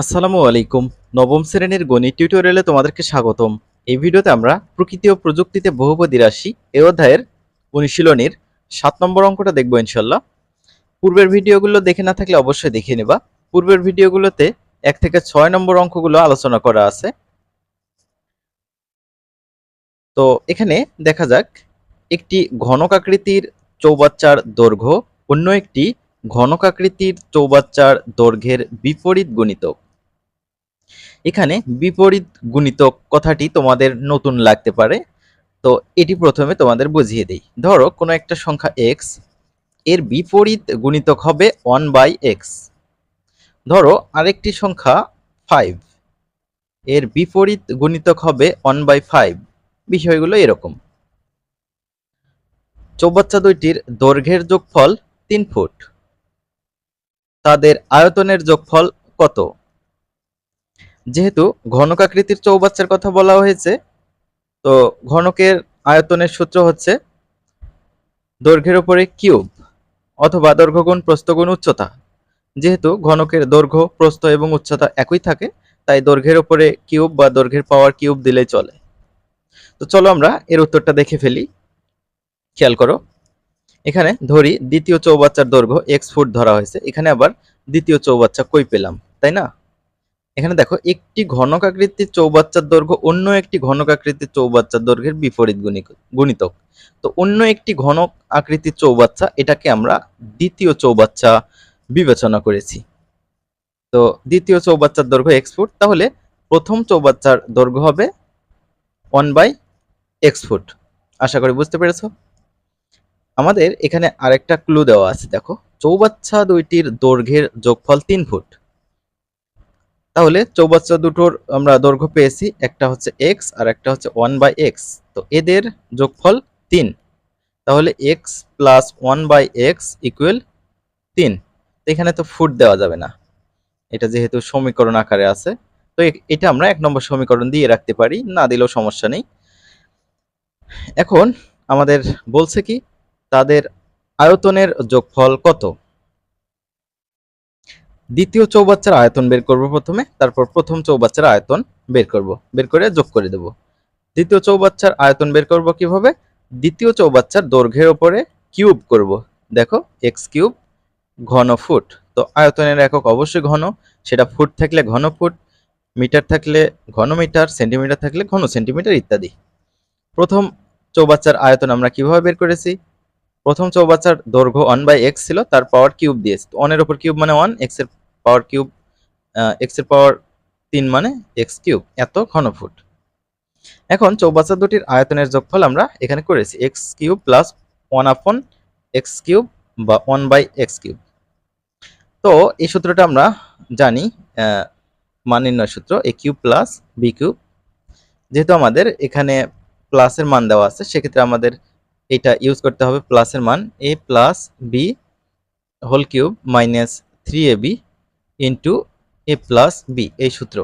আসসালামু আলাইকুম। নবম শ্রেণির গণিত টিউটোরিয়ালে তোমাদেরকে স্বাগতম। এই ভিডিওতে আমরা প্রকৃতি ও প্রযুক্তিতে বহুপদী রাশি এই অধ্যায়ের অনুশীলনীর সাত নম্বর অঙ্কটা দেখব ইনশাল্লাহ পূর্বের ভিডিওগুলো দেখে না থাকলে অবশ্যই দেখে নেবা। পূর্বের ভিডিওগুলোতে এক থেকে ছয় নম্বর অঙ্কগুলো আলোচনা করা আছে। তো এখানে দেখা যাক, একটি ঘনকাকৃতির চৌবাচ্চার দৈর্ঘ্য অন্য একটি ঘনকাকৃতির চৌবাচ্চার দৈর্ঘ্যের বিপরীত গুণিতক। এখানে বিপরীত গুণিতক কথাটি তোমাদের নতুন লাগতে পারে। তো এটি প্রথমে তোমাদের বুঝিয়ে দেই। ধরো, কোনো একটা সংখ্যা এক্সের বিপরীত গুণিতক হবে ওয়ান বাই এক্স ধরো, আরেকটি সংখ্যা ফাইভ এর বিপরীত গুণিতক হবে ওয়ান বাই ফাইভ বিষয়গুলো এরকম। চৌবাচ্চা দুইটির দৈর্ঘ্যের যোগফল তিন ফুট। তাদের আয়তনের যোগফল কত? যেহেতু ঘনকাকৃতির চৌবাচ্চার কথা বলা হয়েছে, তো ঘনকের আয়তনের সূত্র হচ্ছে দৈর্ঘ্যের উপরে কিউব অথবা দৈর্ঘ্য গুণ প্রস্থ গুণ উচ্চতা। যেহেতু ঘনকের দৈর্ঘ্য, প্রস্থ এবং উচ্চতা একই থাকে, তাই দৈর্ঘ্যের উপরে কিউব বা দৈর্ঘ্যের পাওয়ার কিউব দিলেই চলে। তো চলো আমরা এর উত্তরটা দেখে ফেলি। খেয়াল করো, এখানে ধরি দ্বিতীয় চৌবাচ্চার দৈর্ঘ্য এক্স ফুট ধরা হয়েছে, এখানে আবার দ্বিতীয় চৌবাচ্চা কই পেলাম, তাই না? এখানে দেখো, একটি ঘনকাকৃতির চৌবাচ্চার দৈর্ঘ্য অন্য একটি ঘনকাকৃতির চৌবাচ্চার দৈর্ঘ্যের বিপরীত গুণিতক। তো অন্য একটি ঘন আকৃতির চৌবাচ্চা, এটাকে আমরা দ্বিতীয় চৌবাচ্চা বিবেচনা করেছি। তো দ্বিতীয় চৌবাচ্চার দৈর্ঘ্য এক্স ফুট তাহলে প্রথম চৌবাচ্চার দৈর্ঘ্য হবে ওয়ান বাই এক্স ফুট আশা করি বুঝতে পেরেছ? আমাদের এখানে আরেকটা ক্লু দেওয়া আছে, দেখো। চৌবাচ্চা দুইটির দৈর্ঘ্যের যোগফল তিন ফুট তাহলে চৌবাচ্চা দুটোর আমরা দৈর্ঘ্য পেয়েছি, একটা হচ্ছে এক্স আর একটা হচ্ছে ওয়ান বাই এক্স তো এদের যোগফল তিন। তাহলে x plus one by x equal তিন। এখানে তো ফুট দেওয়া যাবে না। এটা যেহেতু সমীকরণ আকারে আছে, তো এটা আমরা এক নম্বর সমীকরণ দিয়ে রাখতে পারি, না দিলেও সমস্যা নেই। এখন আমাদের বলছে কি, তাদের আয়তনের যোগফল কত? দ্বিতীয় চৌবাচ্চার আয়তন বের করব প্রথমে, তারপর প্রথম চৌবাচ্চার আয়তন বের করব, বের করে যোগ করে দেব। দ্বিতীয় চৌবাচ্চার আয়তন বের করব কীভাবে? দ্বিতীয় চৌবাচ্চার দৈর্ঘ্যের ওপরে কিউব করব। দেখো এক্স কিউব ঘন ফুট। তো আয়তনের একক অবশ্যই ঘন, সেটা ফুট থাকলে ঘন ফুট, মিটার থাকলে ঘন মিটার, সেন্টিমিটার থাকলে ঘন সেন্টিমিটার ইত্যাদি। প্রথম চৌবাচ্চার আয়তন আমরা কীভাবে বের করেছি? প্রথম চৌবাচ্চার দৈর্ঘ্য ওয়ান বাই এক্স ছিল, তার পাওয়ার কিউব দিয়েছে। ওয়ানের ওপর কিউব মানে ওয়ান এক্সের পাওয়ার কিউব এক্সের পাওয়ার তিন মানে এক্স কিউব, এত ঘনফুট। এখন চৌবাচ্চা দুটির আয়তনের যোগফল আমরা এখানে করেছি x cube plus one upon x cube বা ওয়ান বাই এক্স কিউব। তো এই সূত্রটা আমরা জানি মান নির্ণয় সূত্র a cube plus b cube. যেহেতু আমাদের এখানে প্লাসের মান দেওয়া আছে, সেক্ষেত্রে আমাদের এটা ইউজ করতে হবে প্লাসের মান a plus b whole cube minus three a b into a plus b এই সূত্র।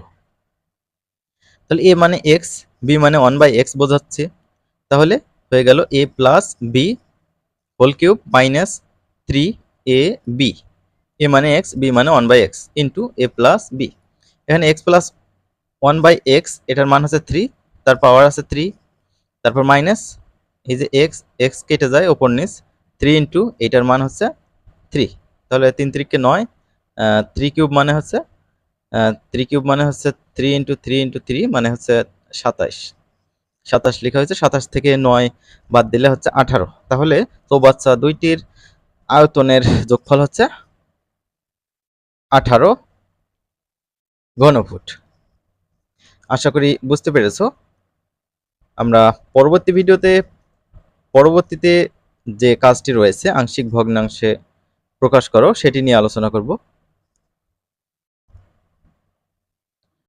তাহলে এ মানে এক্স বি মানে ওয়ান বাই এক্স বোঝাচ্ছে। তাহলে হয়ে গেল a plus b whole cube minus three a b a মানে এক্স বি মানে one by x into a plus b এখানে x plus one by x এটার মান হচ্ছে থ্রি তার পাওয়ার আছে থ্রি তারপর মাইনাস এই যে এক্স এক্স কেটে যায় ওপর নিচ থ্রি ইন্টু এইটার মান হচ্ছে থ্রি তাহলে তিন তিরিককে নয় থ্রি কিউব মানে হচ্ছে থ্রি কিউব মানে হচ্ছে three into three into three মানে হচ্ছে সাতাশ। সাতাশ লেখা হয়েছে, সাতাশ থেকে নয় বাদ দিলে হচ্ছে আঠারো। তাহলে চৌবাচ্চা দুইটির আয়তনের যোগফল হচ্ছে আঠারো ঘনফুট। আশা করি বুঝতে পেরেছ। আমরা পরবর্তী ভিডিওতে, পরবর্তীতে যে কাজটি রয়েছে, আংশিক ভগ্নাংশে প্রকাশ করো, সেটি নিয়ে আলোচনা করব।